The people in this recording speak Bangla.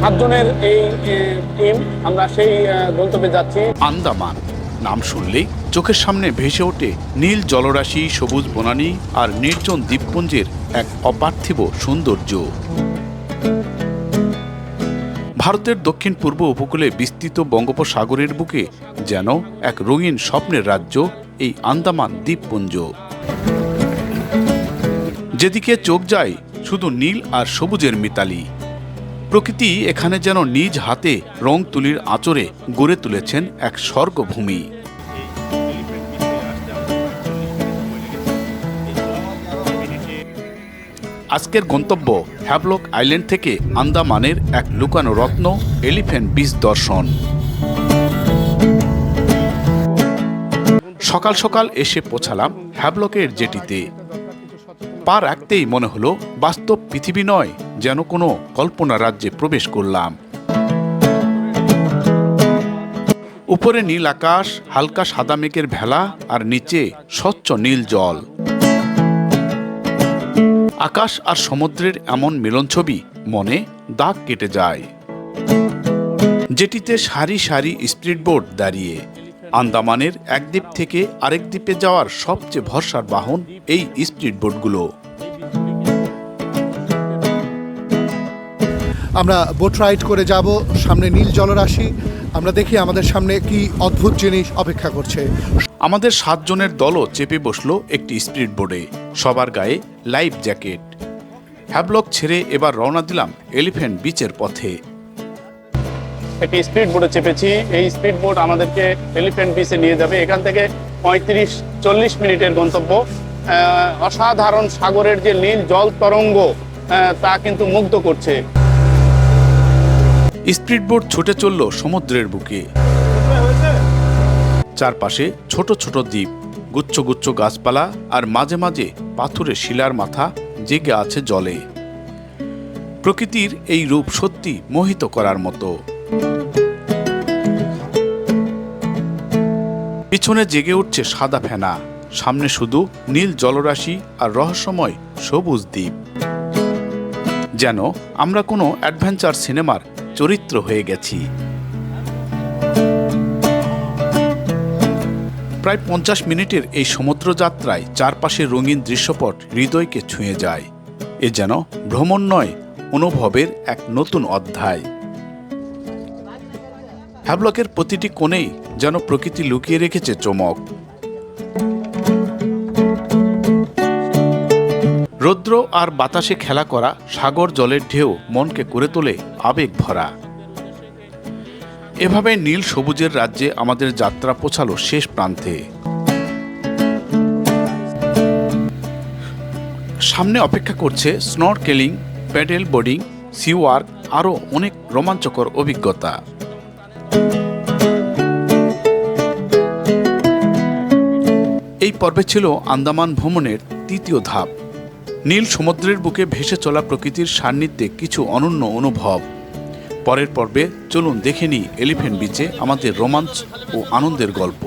সাতজনের এই টিম আমরা সেই গন্তব্যে যাচ্ছি। আন্দামান। নাম শুনলেই চোখের সামনে ভেসে ওঠে নীল জলরাশি, সবুজ বনানী আর নির্জন দ্বীপপুঞ্জের এক অপার্থিব সৌন্দর্য। ভারতের দক্ষিণ পূর্ব উপকূলে বিস্তৃত বঙ্গোপসাগরের বুকে যেন এক রঙিন স্বপ্নের রাজ্য এই আন্দামান দ্বীপপুঞ্জ। যেদিকে চোখ যায় শুধু নীল আর সবুজের মিতালি। প্রকৃতি এখানে যেন নিজ হাতে রং তুলির আঁচড়ে গড়ে তুলেছেন এক স্বর্গভূমি। আজকের গন্তব্য হ্যাভলক আইল্যান্ড থেকে আন্দামানের এক লুকানো রত্ন এলিফ্যান্ট বিচ দর্শন। সকাল সকাল এসে পৌঁছালাম হ্যাভলকের জেটিতে। পা রাখতেই মনে হলো, বাস্তব পৃথিবী নয়, যেন কোনো কল্পনা রাজ্যে প্রবেশ করলাম। উপরে নীল আকাশ, হালকা সাদা মেঘের ভেলা, আর নিচে স্বচ্ছ নীল জল। আকাশ আর সমুদ্রের এমন মিলন ছবি মনে দাগ কেটে যায়। যেটিতে সারি সারি স্পিডবোট দাঁড়িয়ে। আন্দামানের এক দ্বীপ থেকে আরেক দ্বীপে যাওয়ার সবচেয়ে ভরসার বাহন এই স্পিডবোটগুলো আমরা বোট রাইড করে যাব সামনে নীল জলরাশি। আমরা দেখি আমাদের সামনে কি অদ্ভুত জিনিস অপেক্ষা করছে। আমাদের সাতজনের দলও চেপে বসল একটি স্পিড বোর্ডে সবার গায়ে লাইফ জ্যাকেট। হ্যাবলক ছেড়ে এবার রওনা দিলাম এলিফ্যান্ট বিচের পথে। একটি স্পিড বোটে চেপেছি। এই স্পিড বোট আমাদেরকে এলিফ্যান্ট বিচে নিয়ে যাবে। এখান থেকে পঁয়ত্রিশ, চল্লিশ মিনিটের গন্তব্য। অসাধারণ সাগরের যে নীল জল তরঙ্গ তা কিন্তু মুগ্ধ করছে। স্পিডবোট ছুটে চলল সমুদ্রের বুকে। চারপাশে ছোট ছোট দ্বীপ, গুচ্ছ গুচ্ছ গাছপালা আর মাঝে মাঝে পাথুরে শিলার মাথা জেগে আছে জলে। প্রকৃতির এই রূপ সত্যি মোহিত করার মতো। পিছনে জেগে উঠছে সাদা ফেনা। সামনে শুধু নীল জলরাশি আর রহস্যময় সবুজ দ্বীপ। যেন আমরা কোনো অ্যাডভেঞ্চার সিনেমার চরিত্র হয়ে গেছি। প্রায় পঞ্চাশ মিনিটের এই সমুদ্র যাত্রায় চারপাশের রঙিন দৃশ্যপট হৃদয়কে ছুঁয়ে যায়। এ যেন ভ্রমণ নয় অনুভবের এক নতুন অধ্যায়। হ্যাবলকের প্রতিটি কোণেই যেন প্রকৃতি লুকিয়ে রেখেছে চমক রৌদ্র আর বাতাসে খেলা করা সাগর জলের ঢেউ মনকে করে তোলে আবেগ ভরা। এভাবে নীল সবুজের রাজ্যে আমাদের যাত্রা পৌঁছালো শেষ প্রান্তে। সামনে অপেক্ষা করছে snorkelling, paddle boarding, sea walk, আরও অনেক রোমাঞ্চকর অভিজ্ঞতা। এই পর্বে ছিল আন্দামান ভ্রমণের তৃতীয় ধাপ। নীল সমুদ্রের বুকে ভেসে চলা প্রকৃতির সান্নিধ্যে কিছু অনন্য অনুভব। পরের পর্বে চলুন দেখে নিই এলিফেন্ট বিচে আমাদের রোমাঞ্চ ও আনন্দের গল্প।